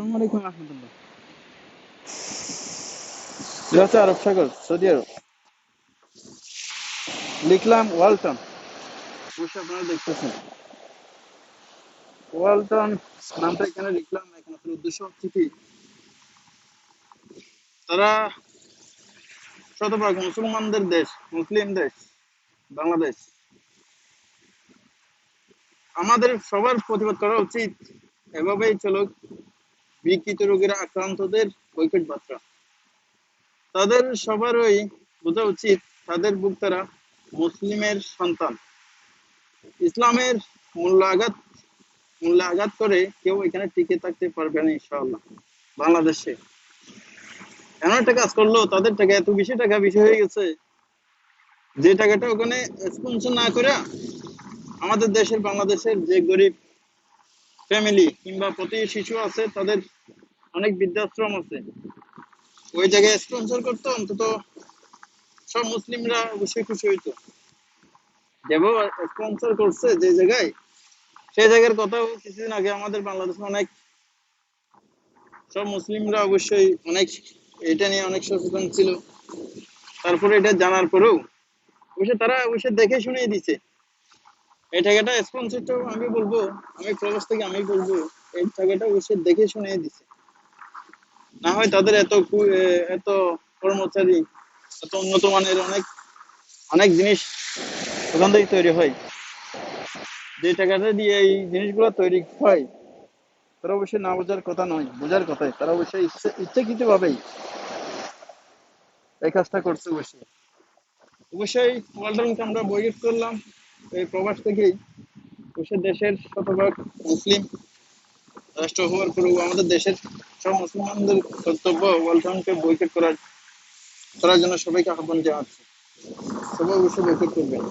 আসসালামু আলাইকুম আরব সাগর, সৌদি আরব। লিখলাম ওয়ালটন। অবশ্যই আপনারা দেখতেছেন। ওয়ালটন নামটা এখানে লিখলাম, এখানে উদ্দেশ্য তারা শতভাগ মুসলমানদের দেশ, মুসলিম দেশ, বাংলাদেশ। আমাদের সবার প্রতিবাদ করা উচিত। এভাবেই চলুক। বিকৃত রোগের আক্রান্তদের বৈকট বার্তা। তাদের সবারই বোঝা উচিত তাদের ভোক্তারা মুসলিমের সন্তান। ইসলামের মূল্য আঘাত মূল্য আঘাত করে কেউ এখানে টিকে থাকতে পারবে না ইনশাআল্লাহ, বাংলাদেশে। এমন একটা কাজ করল, তাদের টাকা এত বেশি টাকা বেশি হয়ে গেছে, যে টাকাটা ওখানে স্পন্সর না করে আমাদের দেশের, বাংলাদেশের যে গরিব ফ্যামিলি কিংবা প্রতি শিশু আছে, তাদের অনেক বৃদ্ধাশ্রম আছে। ওই জায়গায় স্পন্সর করতো, অন্তত সব মুসলিমরা অবশ্যই খুশি হইতো। যেভাবে স্পন্সর করছে যে জায়গায়, সেই জায়গার কথাও কিছুদিন আগে আমাদের বাংলাদেশে অনেক সব মুসলিমরা অবশ্যই অনেক এটা নিয়ে অনেক সচেতন ছিল। তারপরে এটা জানার পরেও অবশ্যই তারা অবশ্যই দেখে শুনিয়ে দিছে। এই টাকাটা স্পন্সরটা আমি বলব, আমি প্রবাস থেকে আমি বলব, এই টাকাটা অবশ্যই দেখে শুনে দিছে। না হয় তাদের এত এত কর্মচারী, এত উন্নত মানের অনেক অনেক জিনিস ওখান থেকে তৈরি হয়। যে টাকাটা দিয়ে এই জিনিসগুলো তৈরি হয়, তারা অবশ্যই না বোঝার কথা নয়, বোঝার কথাই। তারা অবশ্যই ইচ্ছে ইচ্ছাকৃত ভাবেই এই কাজটা করছে অবশ্যই। অবশ্যই ওয়ালটনকে আমরা বৈগিট করলাম। এই প্রবাস থেকেই দেশের দেশের শতভাগ মুসলিম রাষ্ট্র হওয়ার পরেও আমাদের দেশের সব মুসলমানদের কর্তব্য ওয়ালটনকে বৈঠক করার করার জন্য সবাইকে আহ্বান জানাচ্ছি। সবাই অবশ্যই বৈঠক করবেন।